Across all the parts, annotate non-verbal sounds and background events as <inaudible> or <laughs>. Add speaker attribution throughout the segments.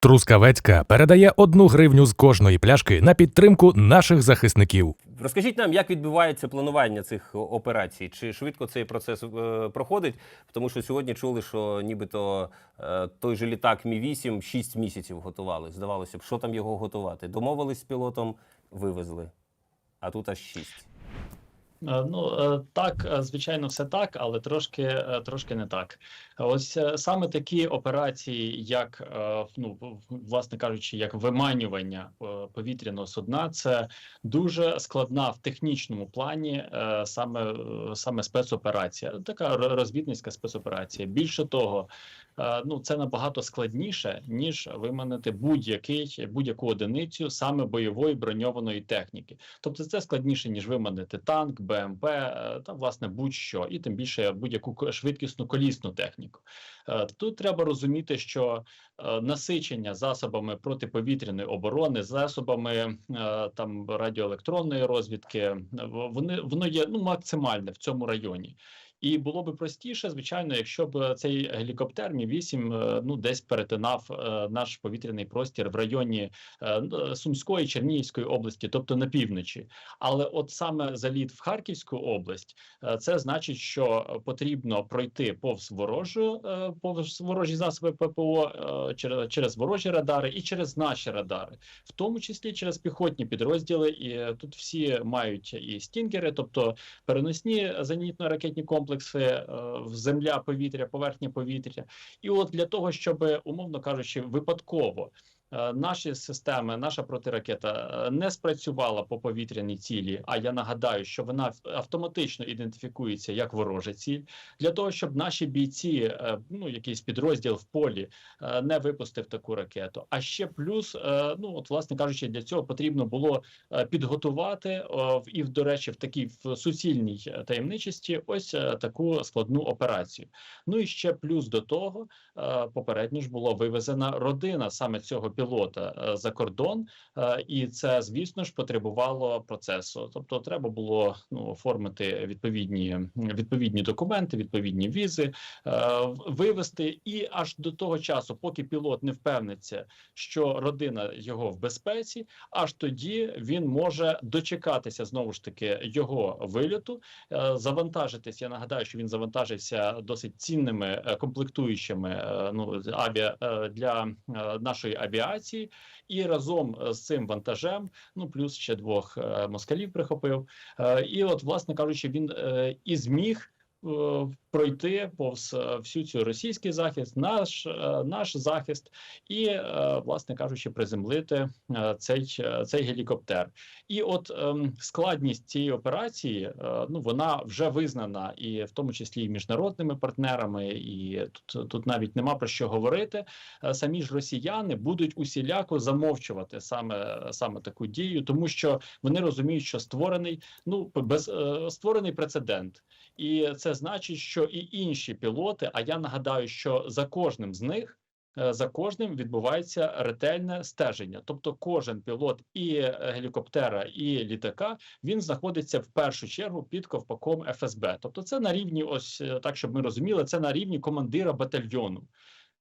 Speaker 1: Трускавецька передає одну гривню з кожної пляшки на підтримку наших захисників.
Speaker 2: Розкажіть нам, як відбувається планування цих операцій? Чи швидко цей процес е, проходить? Тому що сьогодні чули, що нібито е, той же літак Мі 8 6 місяців готували. Здавалося б, що там його готувати? Домовились з пілотом, вивезли. А тут аж 6.
Speaker 3: Е, Ну е, так, е, звичайно, все так, але трошки трошки не так. Ось саме такі операції, як ну власне кажучи, як виманювання повітряного судна, це дуже складна в технічному плані саме саме спецоперація, така розвідницька спецоперація. Більше того, ну це набагато складніше ніж виманити будь-який будь-яку одиницю саме бойової броньованої техніки. Тобто це складніше, ніж виманити танк, БМП е, та власне будь-що, і тим більше будь-яку швидкісну колісну техніку. Е, Тут треба розуміти, що е, насичення засобами протиповітряної оборони, засобами там радіоелектронної розвідки, вони воно є ну максимальне в цьому районі. І було би простіше, звичайно, якщо б цей гелікоптер Мі 8 е, ну десь перетинав е, наш повітряний простір в районі е, Сумської Чернігівської області, тобто на півночі. Але от саме заліт в Харківську область, це значить, що потрібно пройти повз ворожу, повз ворожі засоби ППО через, через ворожі радари і через наші радари, в тому числі через піхотні підрозділи. І тут всі мають і стінгери, тобто переносні зенітно-ракетні комплекси, е, в земля, повітря, поверхня повітря. І от для того, щоб умовно кажучи, випадково е, наші системи, наша протиракета е, не спрацювала по повітряній цілі. А я нагадаю, що вона ав- автоматично ідентифікується як ворожа ціль, для того, щоб наші бійці, е, ну якийсь підрозділ в полі, е, не випустив таку ракету. А ще плюс, е, ну от власне кажучи, для цього потрібно було е, підготувати е, і до речі, в такій в суцільній е, таємничості, ось е, таку складну операцію. Ну і ще плюс до того, е, попередньо ж була вивезена родина саме цього пілота е, за кордон, е, і це, звісно ж, потребувало процесу. Тобто, треба було ну, оформити відповідні відповідні документи, відповідні візи, е, в- вивезти. І аж до того часу, поки пілот не впевниться, що родина його в безпеці, аж тоді він може дочекатися знову ж таки його виліту, завантажитись. Я нагадаю, що він завантажився досить цінними комплектуючими ну авіа для нашої авіації, і разом е, з цим вантажем, ну плюс ще двох е, москалів прихопив. Е, І от, власне кажучи, він і зміг. Е, Пройти повз е, всю цю російський захист, наш е, наш захист, і власне кажучи, приземлити цей цей гелікоптер. І от ем, складність цієї операції, ну вона вже визнана, і в тому числі і міжнародними партнерами, і тут, тут навіть нема про що говорити. Самі ж росіяни будуть усіляко замовчувати саме саме таку дію, тому що вони розуміють, що створений ну без створений прецедент. І це значить, що і інші пілоти. А я нагадаю, що за кожним з них. е, За кожним відбувається ретельне стеження, тобто кожен пілот і гелікоптера, і літака він знаходиться в першу чергу під ковпаком ФСБ. Тобто, це на рівні, ось е, так, щоб ми розуміли, це на рівні командира батальйону.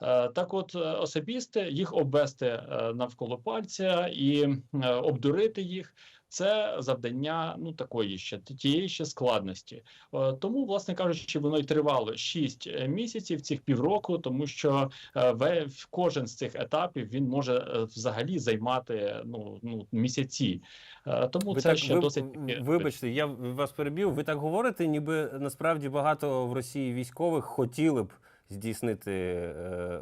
Speaker 3: Е, Так, от е, особисте їх обвести е, навколо пальця і обдурити їх. Це завдання ну такої ще тієї ще складності. Е, Тому, власне кажучи, воно й тривало 6 місяців, цих півроку, тому що е, в кожен з цих етапів він може е, взагалі займати ну, ну місяці. Е, Тому
Speaker 2: Ви
Speaker 3: це
Speaker 2: так
Speaker 3: ще
Speaker 2: ви-
Speaker 3: досить
Speaker 2: вибачте, я вас перебив. Ви так говорите, ніби насправді багато в Росії військових хотіли б здійснити е,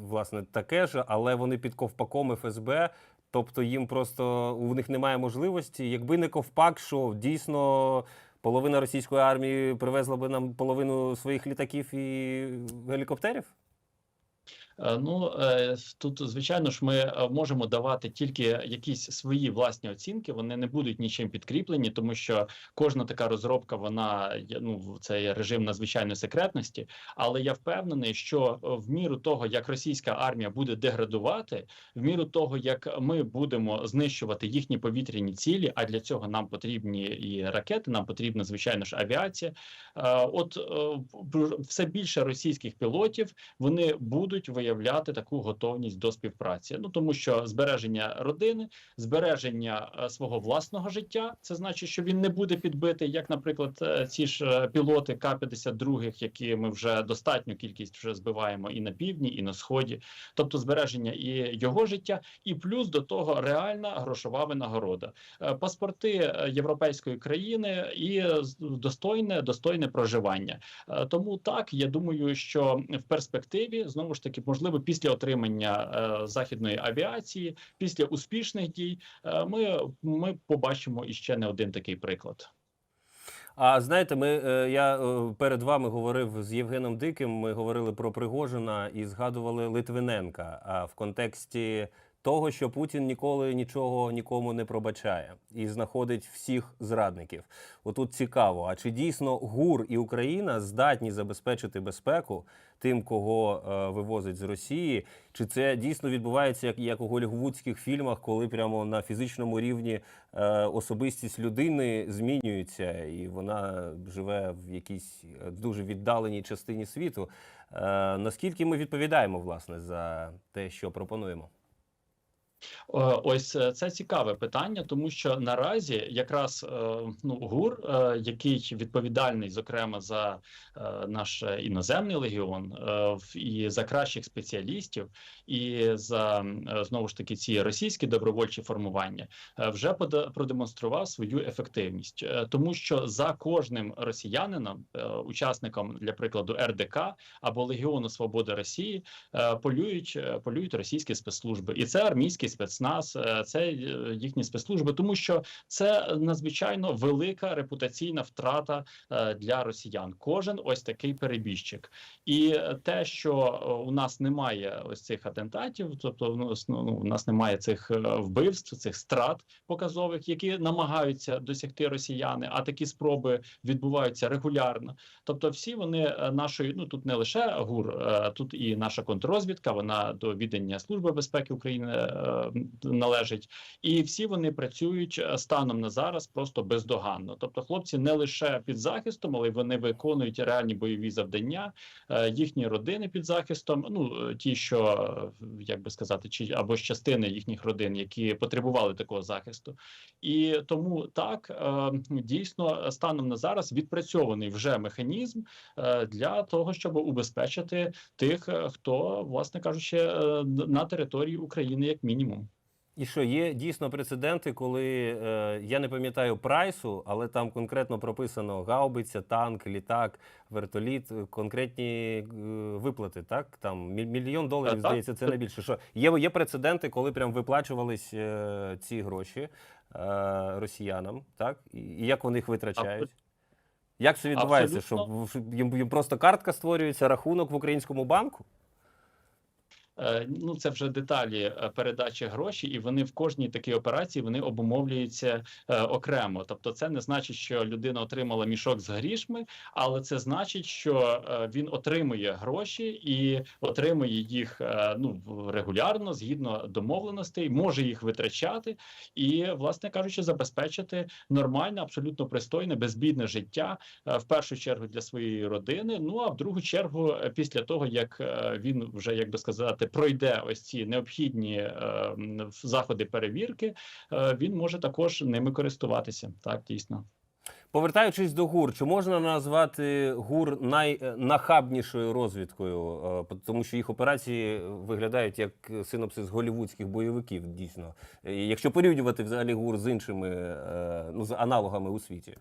Speaker 2: власне таке ж, але вони під ковпаком ФСБ. Тобто їм просто у них немає можливості. Якби не ковпак, що дійсно половина російської армії привезла би нам половину своїх літаків і гелікоптерів?
Speaker 3: Е, Ну е, тут, звичайно ж, ми е, можемо давати тільки якісь свої власні оцінки. Вони не будуть нічим підкріплені, тому що кожна така розробка, вона ну це режим надзвичайної секретності. Але я впевнений, що в міру того, як російська армія буде деградувати, в міру того, як ми будемо знищувати їхні повітряні цілі, а для цього нам потрібні і ракети, нам потрібна звичайно ж авіація. От все більше російських пілотів вони будуть виявляти проявляти таку готовність до співпраці. Ну тому що збереження родини, збереження е, свого власного життя, це значить, що він не буде підбитий, як, наприклад, е, ці ж е, пілоти К-52, які ми вже достатню кількість вже збиваємо і на півдні, і на сході, тобто збереження і його життя, і плюс до того реальна грошова винагорода, паспорти європейської країни і достойне достойне проживання. Тому так я думаю, що в перспективі знову ж таки можливо після отримання е, західної авіації, після успішних дій, е, ми, ми побачимо іще не один такий приклад.
Speaker 2: А знаєте, ми е, я перед вами говорив з Євгеном Диким. Ми говорили про Пригожина і згадували Литвиненка. А в контексті того, що Путін ніколи нічого нікому не пробачає і знаходить всіх зрадників. Отут цікаво, а чи дійсно ГУР і Україна здатні забезпечити безпеку тим, кого е, вивозить з Росії? Чи це дійсно відбувається як, як у голівудських фільмах, коли прямо на фізичному рівні е, особистість людини змінюється, і вона живе в якійсь е, дуже віддаленій частині світу? Е, наскільки ми відповідаємо власне за те, що пропонуємо?
Speaker 3: Е, Ось е, це цікаве питання, тому що наразі якраз е, ну ГУР, який відповідальний зокрема за наш іноземний легіон і за кращих спеціалістів, і за знову ж таки ці російські добровольчі формування, вже продемонстрував свою ефективність, тому що за кожним росіянином, учасником для прикладу РДК або Легіону Свободи Росії, полюють полюють російські спецслужби, і це армійський спецназ, е, це е, їхні спецслужби, тому що це надзвичайно велика репутаційна втрата е, для росіян. Кожен ось такий перебіжчик, і те, що у нас немає ось цих атентатів, тобто ну, ос- ну, у нас немає цих вбивств, цих страт показових, які намагаються досягти росіяни, а такі спроби відбуваються регулярно. Тобто, всі вони нашої, ну тут не лише ГУР, тут і наша контррозвідка, вона до віддання Служби безпеки України належить, і всі вони працюють е, станом на зараз просто бездоганно. Тобто, хлопці не лише під захистом, але й вони виконують реальні бойові завдання, е, їхні родини під захистом. Ну е, ті, що як би сказати, чи або з частини їхніх родин, які потребували такого захисту, і тому так дійсно станом на зараз відпрацьований вже механізм для того, щоб убезпечити тих, хто, власне кажучи, на території України, як мінімум.
Speaker 2: І що є дійсно прецеденти, коли е, я не пам'ятаю прайсу, але там конкретно прописано гаубиця, танк, літак, вертоліт, конкретні е, виплати, так? Там мільйон доларів,
Speaker 3: Так.
Speaker 2: здається, це найбільше. Що є, є прецеденти, коли прям виплачувались е, ці гроші е, росіянам, так? І, і як вони їх витрачають? Як це відбувається?
Speaker 3: Абсолютно.
Speaker 2: в- їм, їм просто картка створюється, рахунок в українському банку?
Speaker 3: Е, Ну, це вже деталі е, передачі грошей, і вони в кожній такій операції вони обумовлюються е, окремо. Тобто, це не значить, що людина отримала мішок з грішми, але це значить, що він отримує гроші і отримує їх ну регулярно згідно домовленостей, може їх витрачати і, власне кажучи, забезпечити нормальне, абсолютно пристойне, безбідне життя в першу чергу для своєї родини. Ну а в другу чергу, після того як він вже як би сказати, пройде ось ці необхідні е, заходи перевірки, е, він може також ними користуватися. Так, дійсно.
Speaker 2: Повертаючись до ГУР, чи можна назвати ГУР найнахабнішою розвідкою? Е, Тому що їх операції виглядають як синопсис голівудських бойовиків, дійсно. Е, Якщо порівнювати взагалі ГУР з іншими е, ну, з аналогами у світі.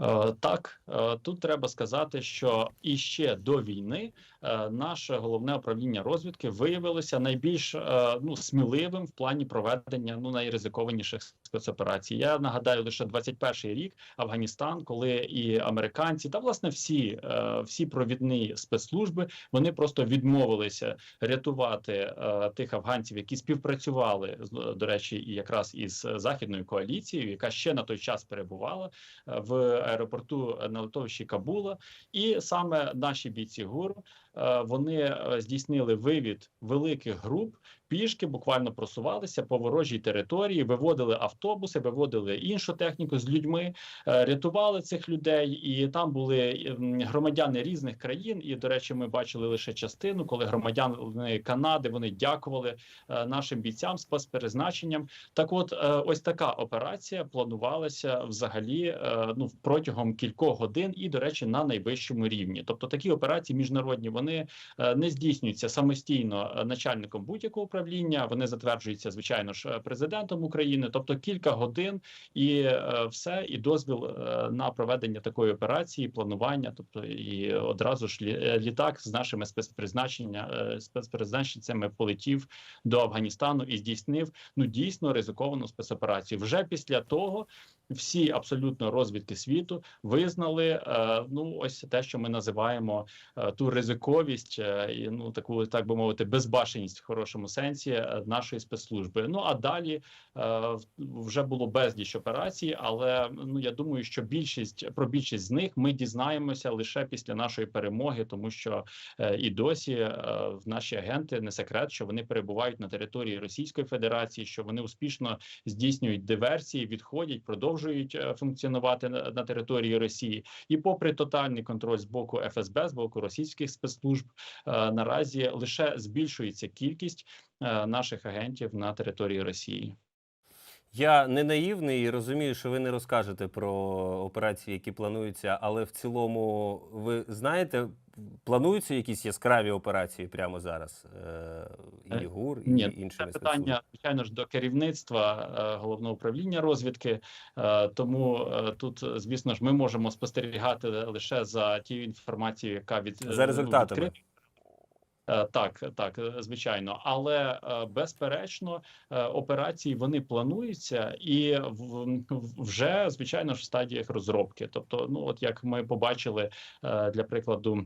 Speaker 3: Е, Так, е, тут треба сказати, що іще до війни е, наше головне управління розвідки виявилося найбільш ну сміливим в плані проведення ну найризикованіших спецоперацій. Я нагадаю лише 21-й рік Афганістан, коли і американці та власне всі, е, всі провідні спецслужби вони просто відмовилися рятувати е, тих афганців, які співпрацювали до речі, і якраз із західною коаліцією, яка ще на той час перебувала е, в аеропорту на литовищі Кабула, і саме наші бійці ГУР вони здійснили вивід великих груп пішки буквально просувалися по ворожій території, виводили автобуси, виводили іншу техніку з людьми, е, рятували цих людей, і там були громадяни різних країн. І, до речі, ми бачили лише частину, коли громадяни Канади вони дякували е, нашим бійцям спецперезначенням. Так, от, е, ось така операція планувалася взагалі ну протягом кількох годин, і, до речі, на найвищому рівні. Тобто такі операції міжнародні вони не здійснюються самостійно начальником будь-якого управління. Вони затверджуються, звичайно ж, президентом України. Тобто кілька годин і е, все, і дозвіл е, на проведення такої операції, планування, тобто і одразу ж е, літак з нашими спецпризначення спецпризначенцями полетів до Афганістану і здійснив ну дійсно ризиковану спецоперацію. Вже після того всі абсолютно розвідки світу визнали е, ну ось те, що ми називаємо е, ту ризиковість, е, і ну таку, так би мовити, безбашеність в хорошому сенсі нашої спецслужби. Ну а далі вже було безліч операцій, але ну я думаю, що більшість про більшість з них ми дізнаємося лише після нашої перемоги, тому що і досі в наші агенти не секрет, що вони перебувають на території Російської Федерації, що вони успішно здійснюють диверсії, відходять, продовжують е, функціонувати на, на території Росії. І, попри тотальний контроль з боку ФСБ, з боку російських спецслужб, е, наразі лише збільшується кількість е, наших агентів на території Росії.
Speaker 2: Я не наївний і розумію, що ви не розкажете про операції, які плануються, але в цілому ви знаєте, плануються якісь яскраві операції прямо зараз? Е, І
Speaker 3: Е,
Speaker 2: ГУР, і
Speaker 3: Ні,
Speaker 2: іншими
Speaker 3: це питання, звичайно ж, до керівництва е, головного управління розвідки. Тому тут, звісно ж, ми можемо спостерігати лише за тією інформацією, яка від
Speaker 2: За
Speaker 3: ну,
Speaker 2: результатами.
Speaker 3: відкрита. Так, так, звичайно, але безперечно операції вони плануються і вже звичайно ж в стадіях розробки. Тобто, ну от як ми побачили для прикладу.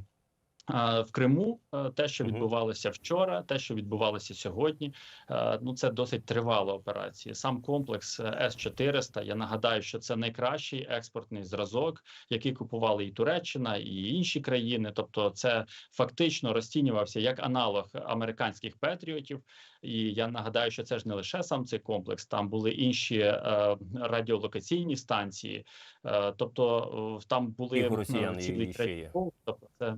Speaker 3: Е, В Криму е, те, що відбувалося вчора, те, що відбувалося сьогодні, е, ну це досить тривала операція. Сам комплекс С 400 Я нагадаю, що це найкращий експортний зразок, який купували і Туреччина, і інші країни. Тобто, це фактично розцінювався як аналог американських петріотів. І я нагадаю, що це ж не лише сам цей комплекс, там були інші е, радіолокаційні станції. Е, тобто, е, там були
Speaker 2: Їх у росіян
Speaker 3: е,
Speaker 2: і-
Speaker 3: цілий
Speaker 2: і ще є.
Speaker 3: Тобто це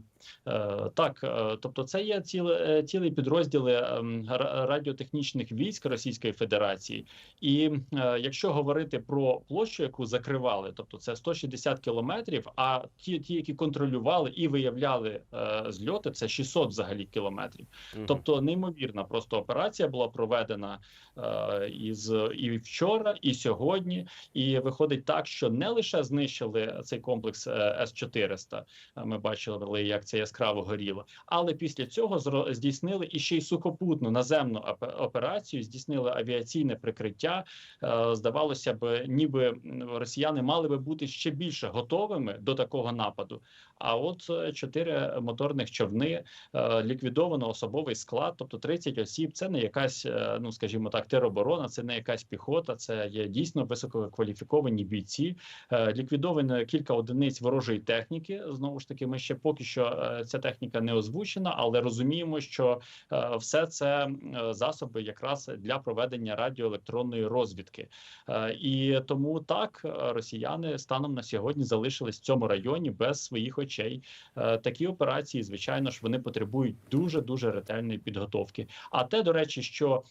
Speaker 3: е, так, е, тобто це є ціле, е, цілі підрозділи ра- радіотехнічних військ Російської Федерації. І е, якщо говорити про площу, яку закривали, тобто це 160 кілометрів. А ті, ті, які контролювали і виявляли е, зльоти, це 600 взагалі кілометрів. Тобто неймовірна просто операція була проведена е, із і вчора, і сьогодні. І виходить так, що не лише знищили цей комплекс С 400 Ми бачили, як це яскраво горіло, але після цього здійснили і ще й сухопутну наземну опе- операцію. Здійснили авіаційне прикриття. Е, Здавалося б, ніби росіяни мали би бути ще більше готовими до такого нападу. А от е, чотири моторних човни е, ліквідовано особовий склад, тобто 30 осіб. Це не якась, ну скажімо так, тероборона, це не якась піхота, це є дійсно висококваліфіковані бійці. Ліквідовано кілька одиниць ворожої техніки. Знову ж таки, ми ще поки що е, ця техніка не озвучена, але розуміємо, що е, все це е, засоби якраз для проведення радіоелектронної розвідки. Е, І тому так росіяни станом на сьогодні залишились в цьому районі без своїх очей. Такі операції, звичайно ж, вони потребують дуже дуже ретельної підготовки. А те, до речі, що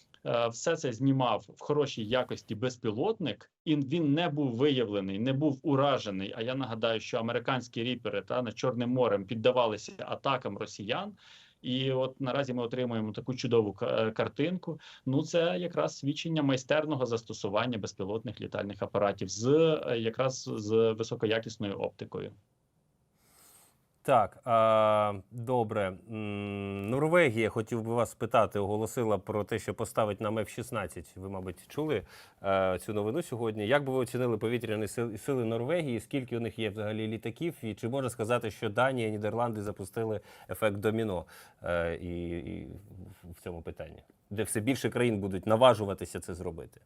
Speaker 3: все це знімав в хорошій якості безпілотник, і він не був виявлений, не був уражений. А я нагадаю, що американські ріпери та над Чорним морем піддавалися атакам росіян. І от наразі ми отримуємо таку чудову е, картинку. Ну, це якраз свідчення майстерного застосування безпілотних літальних апаратів з е, якраз з високоякісною оптикою.
Speaker 2: Так, а, добре. Норвегія, хотів би вас спитати, оголосила про те, що поставить нам F-16. Ви, мабуть, чули е, цю новину сьогодні. Як би ви оцінили повітряні сили, Норвегії? Скільки у них є взагалі літаків? І чи можна сказати, що Данія, Нідерланди запустили ефект доміно е, і, і в цьому питанні, де все більше країн будуть наважуватися це зробити?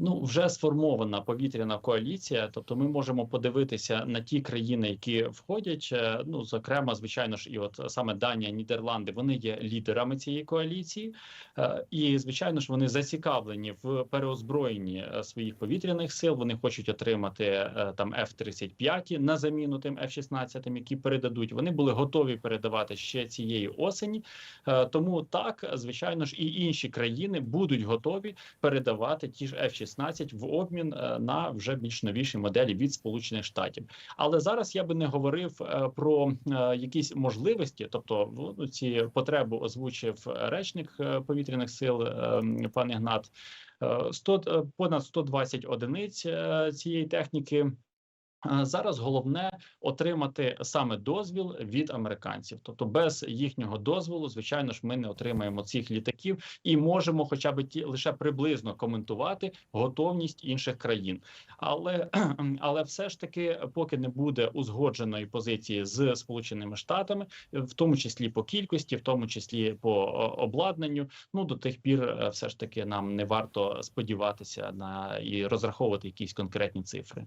Speaker 3: Ну, вже сформована повітряна коаліція, тобто ми можемо подивитися на ті країни, які входять. е, Ну, зокрема, звичайно ж, і от саме Данія, Нідерланди, вони є лідерами цієї коаліції, Е, і звичайно ж вони зацікавлені в переозброєнні е, своїх повітряних сил. Вони хочуть отримати там F-35 на заміну тим F-16, які передадуть. Вони були готові передавати ще цієї осені. Тому так, звичайно ж, і інші країни будуть готові передавати ті ж F-16 в обмін е, на вже більш новіші моделі від Сполучених Штатів. Але зараз я би не говорив е, про е, якісь можливості, тобто ну, ці потреби озвучив речник повітряних сил пан Ігнат. Е, 100, е, понад 120 одиниць цієї техніки. Е, Зараз головне отримати саме дозвіл від американців. Тобто, без їхнього дозволу, звичайно ж, ми не отримаємо цих літаків і можемо, хоча б ті лише приблизно коментувати готовність інших країн. Але <clears throat> але все ж таки, поки не буде узгодженої позиції з Сполученими Штатами, в тому числі по кількості, в тому числі по обладнанню, ну до тих пір, е, все ж таки, нам не варто сподіватися на і розраховувати якісь конкретні цифри.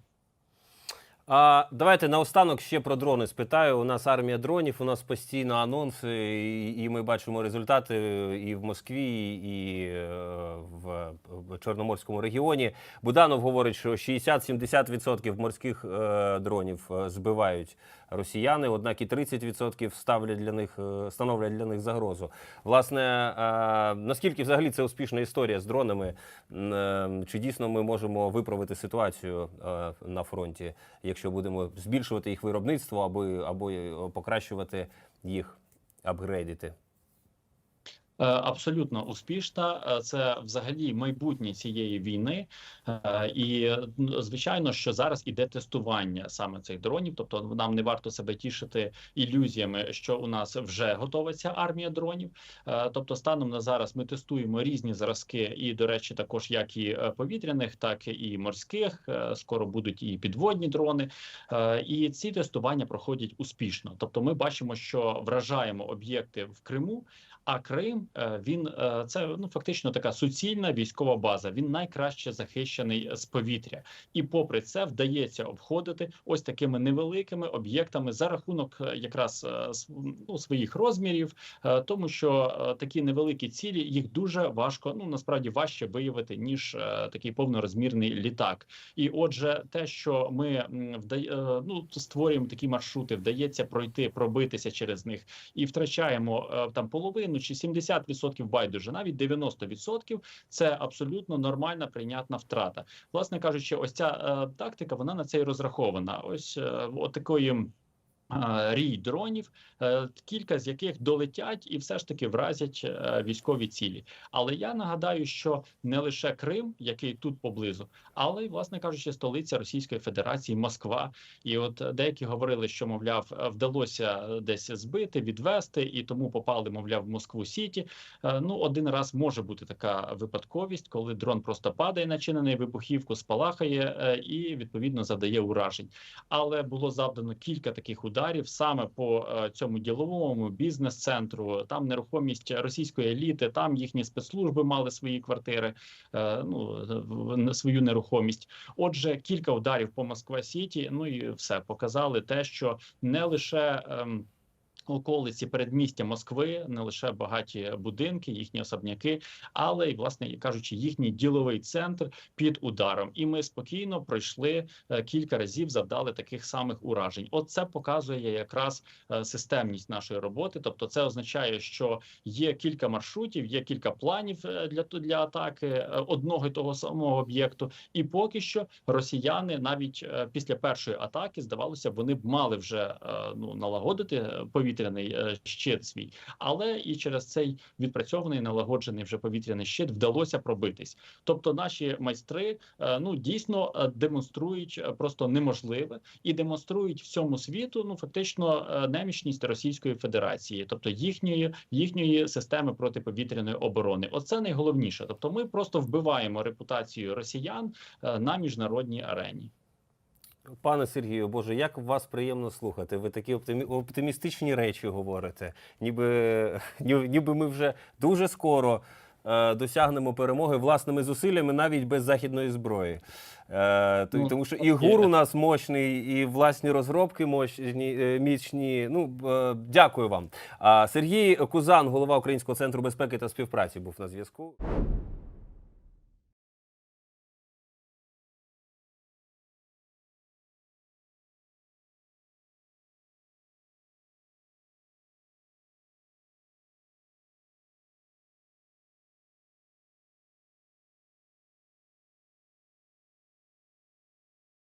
Speaker 2: А, давайте наостанок ще про дрони спитаю. У нас армія дронів, у нас постійно анонси, і, і ми бачимо результати і в Москві, і е, в, в Чорноморському регіоні. Буданов говорить, що 60-70% морських е, дронів е, збивають росіяни, однак і 30% ставлять для них, е, становлять для них загрозу. Власне, е, наскільки взагалі це успішна історія з дронами? Е, Чи дійсно ми можемо виправити ситуацію на фронті, якщо будемо збільшувати їх виробництво або, або покращувати їх, апгрейдити?
Speaker 3: Е, Абсолютно успішна. Е, Це взагалі майбутнє цієї війни, Е, і звичайно, що зараз іде тестування саме цих дронів. Тобто, нам не варто себе тішити ілюзіями, що у нас вже готова ця армія дронів. Тобто, станом на зараз ми тестуємо різні зразки, і до речі, також як і повітряних, так і морських. Скоро будуть і підводні дрони. І ці тестування проходять успішно. Тобто, ми бачимо, що вражаємо об'єкти в Криму. А Крим він е, це ну фактично така суцільна військова база. Він найкраще захищений з повітря, і попри це вдається обходити ось такими невеликими об'єктами за рахунок е, якраз е, ну, своїх розмірів, е, тому що е, такі невеликі цілі їх дуже важко, ну насправді важче виявити ніж е, такий повнорозмірний літак. І отже, те, що ми е, ну створюємо такі маршрути, вдається пройти, пробитися через них і втрачаємо е, там половину чи 70% байдуже, навіть 90% – це абсолютно нормальна прийнятна втрата. Власне кажучи, ось ця е, тактика вона на це і розрахована. Ось е, такої. Рій дронів, е, кілька з яких долетять і все ж таки вразять е, військові цілі. Але я нагадаю, що не лише Крим, який тут поблизу, але й, власне кажучи, столиця Російської Федерації, Москва. І от деякі говорили, що мовляв, вдалося десь збити, відвести, і тому попали, мовляв, в Москву Сіті. Е, Ну, один раз може бути така випадковість, коли дрон просто падає, начинений вибухівку, спалахає і відповідно завдає уражень. Але було завдано кілька таких ударів саме по е, цьому діловому бізнес-центру. Там нерухомість російської еліти, там їхні спецслужби мали свої квартири, е, ну свою нерухомість. Отже, кілька ударів по Москва Сіті. Ну і все показали те, що не лише. Околиці передмістя Москви не лише багаті будинки, їхні особняки, але й власне кажучи, їхній діловий центр під ударом. І ми спокійно пройшли е, кілька разів, завдали таких самих уражень. От це показує якраз е, системність нашої роботи. Тобто, це означає, що є кілька маршрутів, є кілька планів е, для для атаки одного і того самого об'єкту. І поки що росіяни навіть після першої атаки здавалося, вони б мали вже ну налагодити е, повітряний е, щит свій, але і через цей відпрацьований налагоджений вже повітряний щит вдалося пробитись. Тобто, наші майстри е, ну дійсно е, демонструють просто неможливе і демонструють всьому світу ну фактично немічність Російської Федерації, тобто їхньої їхньої системи протиповітряної оборони. Оце найголовніше. Тобто, ми просто вбиваємо репутацію росіян на міжнародній арені.
Speaker 2: Пане Сергію, Боже, як вас приємно слухати. Ви такі оптимі... оптимістичні речі говорите. Ніби, <laughs> ніби ми вже дуже скоро е, досягнемо перемоги власними зусиллями, навіть без західної зброї. Е,
Speaker 3: Ну,
Speaker 2: тому що і гур у нас мощний, і власні розробки мощні, е, міцні. Ну, е, дякую вам. Сергій Кузан, голова Українського центру безпеки та співпраці, був на зв'язку.